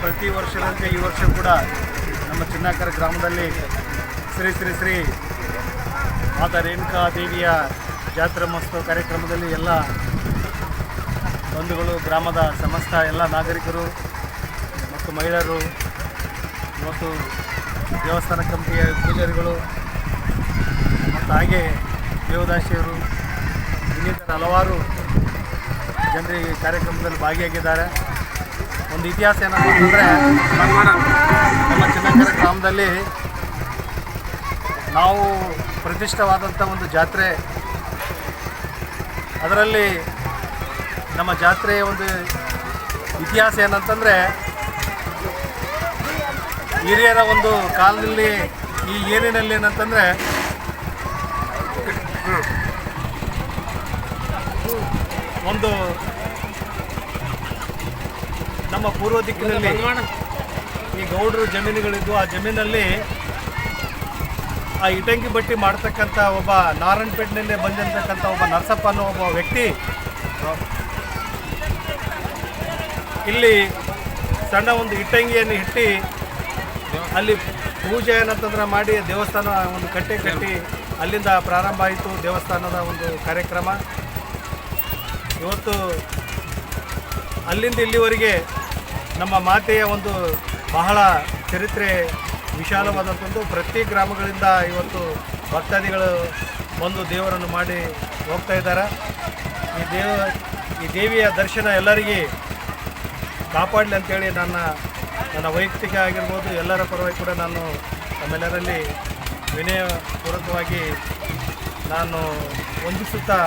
ಪ್ರತಿ ವರ್ಷದಂತೆ ಈ ವರ್ಷ ಕೂಡ ನಮ್ಮ ಚಿನ್ನಾಕರ ಗ್ರಾಮದಲ್ಲಿ ಶ್ರೀ ಶ್ರೀ ಶ್ರೀ ಮಾತಾ ರೇಣುಕಾ ದೇವಿಯ ಜಾತ್ರಾ ಮಹೋತ್ಸವ ಕಾರ್ಯಕ್ರಮದಲ್ಲಿ ಎಲ್ಲ ಬಂಧುಗಳು, ಗ್ರಾಮದ ಸಮಸ್ತ ಎಲ್ಲ ನಾಗರಿಕರು ಮತ್ತು ಮಹಿಳೆಯರು ಮತ್ತು ದೇವಸ್ಥಾನ ಕಂಪನಿಯ ಪೂಜಾರಿಗಳು ಮತ್ತು ಹಾಗೆ ದೇವದಾಸಿಯರು ಇನ್ನಿತರ ಹಲವಾರು ಜನರಿಗೆ ಕಾರ್ಯಕ್ರಮದಲ್ಲಿ ಭಾಗಿಯಾಗಿದ್ದಾರೆ. ಒಂದು ಇತಿಹಾಸ ಏನಪ್ಪ ಅಂತಂದರೆ ನಮ್ಮ ಚಿನ್ನಕರ ಗ್ರಾಮದಲ್ಲಿ ನಾವು ಪ್ರತಿಷ್ಠವಾದಂಥ ಒಂದು ಜಾತ್ರೆ. ಅದರಲ್ಲಿ ನಮ್ಮ ಜಾತ್ರೆಯ ಒಂದು ಇತಿಹಾಸ ಏನಂತಂದರೆ ಹಿರಿಯರ ಒಂದು ಕಾಲದಲ್ಲಿ ಈ ಏರಿನಲ್ಲಿ ಏನಂತಂದರೆ, ಒಂದು ನಮ್ಮ ಪೂರ್ವ ದಿಕ್ಕಿನಲ್ಲಿ ಈ ಗೌಡರು ಜಮೀನುಗಳಿದ್ದು, ಆ ಜಮೀನಲ್ಲಿ ಆ ಇಟಂಗಿ ಬಟ್ಟಿ ಮಾಡ್ತಕ್ಕಂಥ ಒಬ್ಬ ನಾರಾಯಣಪೇಟ್ನಲ್ಲೇ ಬಂದಿರತಕ್ಕಂಥ ಒಬ್ಬ ನರಸಪ್ಪ ಅನ್ನೋ ಒಬ್ಬ ವ್ಯಕ್ತಿ, ಇಲ್ಲಿ ಸಣ್ಣ ಒಂದು ಇಟ್ಟಂಗಿಯನ್ನು ಇಟ್ಟು ಅಲ್ಲಿ ಪೂಜೆ ಏನಂತಂದ್ರೆ ಮಾಡಿ ದೇವಸ್ಥಾನ ಒಂದು ಕಟ್ಟೆ ಕಟ್ಟಿ ಅಲ್ಲಿಂದ ಪ್ರಾರಂಭ ಆಯಿತು. ದೇವಸ್ಥಾನದ ಒಂದು ಕಾರ್ಯಕ್ರಮ. ಇವತ್ತು ಅಲ್ಲಿಂದ ಇಲ್ಲಿವರೆಗೆ ನಮ್ಮ ಮಾತೆಯ ಒಂದು ಬಹಳ ಚರಿತ್ರೆ ವಿಶಾಲವಾದಂಥದ್ದು ಪ್ರತಿ ಗ್ರಾಮಗಳಿಂದ ಇವತ್ತು ಭಕ್ತಾದಿಗಳು ಬಂದು ದೇವರನ್ನು ಮಾಡಿ ಹೋಗ್ತಾ ಇದ್ದಾರೆ. ಈ ದೇವ, ಈ ದೇವಿಯ ದರ್ಶನ ಎಲ್ಲರಿಗೆ ಕಾಪಾಡಲಿ ಅಂತೇಳಿ ನನ್ನ ನನ್ನ ವೈಯಕ್ತಿಕ ಆಗಿರ್ಬೋದು ಎಲ್ಲರ ಪರವಾಗಿ ಕೂಡ ನಾನು ನಮ್ಮೆಲ್ಲರಲ್ಲಿ ವಿನಯಪೂರ್ವಕವಾಗಿ ನಾನು ವಂದಿಸುತ್ತಾ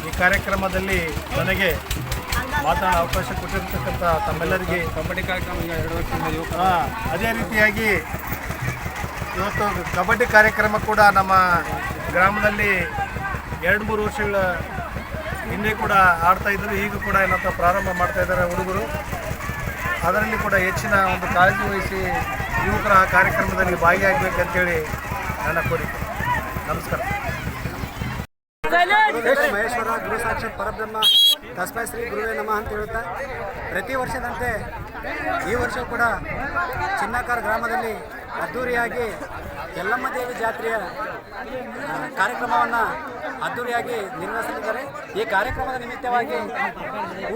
ಈ ಕಾರ್ಯಕ್ರಮದಲ್ಲಿ ನನಗೆ ಮಾತಾಡೋ ಅವಕಾಶ ಕೊಟ್ಟಿರ್ತಕ್ಕಂಥ ತಮ್ಮೆಲ್ಲರಿಗೆ ಕಬಡ್ಡಿ ಕಾರ್ಯಕ್ರಮ ಅದೇ ರೀತಿಯಾಗಿ ಇವತ್ತು ಕಬಡ್ಡಿ ಕಾರ್ಯಕ್ರಮ ಕೂಡ ನಮ್ಮ ಗ್ರಾಮದಲ್ಲಿ ಎರಡು ಮೂರು ವರ್ಷಗಳ ಹಿಂದೆ ಕೂಡ ಆಡ್ತಾ ಇದ್ರು ಈಗ ಕೂಡ ಏನಂತ ಪ್ರಾರಂಭ ಮಾಡ್ತಾ ಇದ್ದಾರೆ ಹುಡುಗರು. ಅದರಲ್ಲಿ ಕೂಡ ಹೆಚ್ಚಿನ ಒಂದು ಕಾಳಜಿ ವಹಿಸಿ ಯುವಕರ ಆ ಕಾರ್ಯಕ್ರಮದಲ್ಲಿ ಭಾಗಿಯಾಗಬೇಕಂತೇಳಿ ನನ್ನ ಕೋರಿಕೆ. ನಮಸ್ಕಾರ. ಮಹೇಶ್ವರ ಗುರು ಸಾಕ್ಷಾತ್ ಪರಬ್ರಹ್ಮ ತಸ್ಮೈ ಶ್ರೀ ಗುರುವೇ ನಮಃ ಅಂತ ಹೇಳುತ್ತಾ ಪ್ರತಿ ವರ್ಷದಂತೆ ಈ ವರ್ಷ ಕೂಡ ಚಿನ್ನಾಕಾರ ಗ್ರಾಮದಲ್ಲಿ ಅದ್ಧೂರಿಯಾಗಿ ಯಲ್ಲಮ್ಮ ದೇವಿ ಜಾತ್ರೆಯ ಕಾರ್ಯಕ್ರಮವನ್ನು ಅದ್ಧೂರಿಯಾಗಿ ನಿರ್ವಹಿಸಲಿದ್ದಾರೆ. ಈ ಕಾರ್ಯಕ್ರಮದ ನಿಮಿತ್ತವಾಗಿ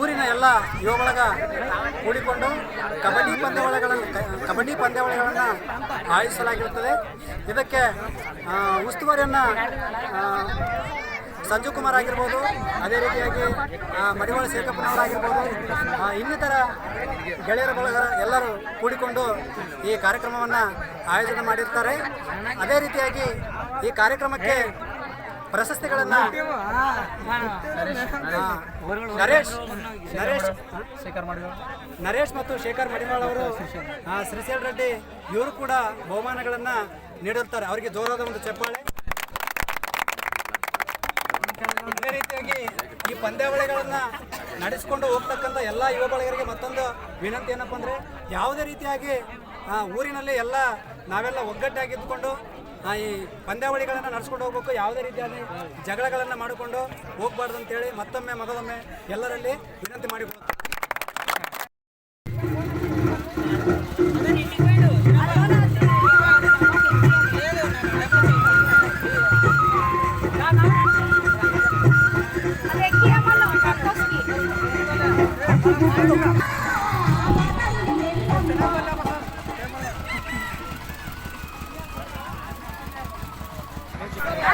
ಊರಿನ ಎಲ್ಲ ಯುವ ಬಳಗ ಕೂಡಿಕೊಂಡು ಕಬಡ್ಡಿ ಪಂದ್ಯಾವಳಿಗಳನ್ನು ಕಬಡ್ಡಿ ಪಂದ್ಯಾವಳಿಗಳನ್ನು ಆಯೋಜಿಸಲಾಗಿರುತ್ತದೆ. ಇದಕ್ಕೆ ಉಸ್ತುವಾರಿಯನ್ನು ಸಂಜು ಕುಮಾರ್ ಆಗಿರ್ಬೋದು, ಅದೇ ರೀತಿಯಾಗಿ ಮಡಿವಾಳ ಶೇಖಪ್ಪನವರಾಗಿರ್ಬೋದು ಇನ್ನಿತರ ಗೆಳೆಯರ ಬಳಗ ಎಲ್ಲರೂ ಕೂಡಿಕೊಂಡು ಈ ಕಾರ್ಯಕ್ರಮವನ್ನು ಆಯೋಜನೆ ಮಾಡಿರ್ತಾರೆ. ಅದೇ ರೀತಿಯಾಗಿ ಈ ಕಾರ್ಯಕ್ರಮಕ್ಕೆ ಪ್ರಶಸ್ತಿಗಳನ್ನು ನರೇಶ್ ನರೇಶ್ ಶೇಖರ್ ನರೇಶ್ ಮತ್ತು ಶೇಖರ್ ಮಡಿವಾಳ್ ಅವರು ಶ್ರೀಶೈಲ್ ರೆಡ್ಡಿ, ಇವರು ಕೂಡ ಬಹುಮಾನಗಳನ್ನು ನೀಡಿರ್ತಾರೆ. ಅವರಿಗೆ ಜೋರಾದ ಒಂದು ಚಪ್ಪಾಳೆ. ಅದೇ ರೀತಿಯಾಗಿ ಈ ಪಂದ್ಯಾವಳಿಗಳನ್ನ ನಡೆಸಿಕೊಂಡು ಹೋಗ್ತಕ್ಕಂಥ ಎಲ್ಲ ಯುವ ಬಳಗರಿಗೆ ಮತ್ತೊಂದು ವಿನಂತಿ ಏನಪ್ಪ ಅಂದರೆ, ಯಾವುದೇ ರೀತಿಯಾಗಿ ಊರಿನಲ್ಲಿ ಎಲ್ಲ ನಾವೆಲ್ಲ ಒಗ್ಗಟ್ಟಾಗಿದ್ದುಕೊಂಡು ಈ ಪಂದ್ಯಾವಳಿಗಳನ್ನು ನಡೆಸ್ಕೊಂಡು ಹೋಗ್ಬೇಕು ಯಾವುದೇ ರೀತಿಯಲ್ಲಿ ಜಗಳಗಳನ್ನು ಮಾಡಿಕೊಂಡು ಹೋಗ್ಬಾರ್ದು ಅಂತೇಳಿ ಮತ್ತೊಮ್ಮೆ ಮಗದೊಮ್ಮೆ ಎಲ್ಲರಲ್ಲಿ ವಿನಂತಿ ಮಾಡಿಕೊಳ್ಳುತ್ತೆ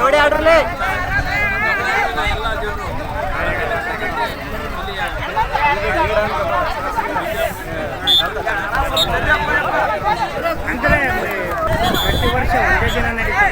ನೋಡಿ ಆಡ್ರಲ್ಲಿ ಅಂದ್ರೆ ಪ್ರತಿ ವರ್ಷ ಒಂದೇ ದಿನ ನಡೀತದೆ.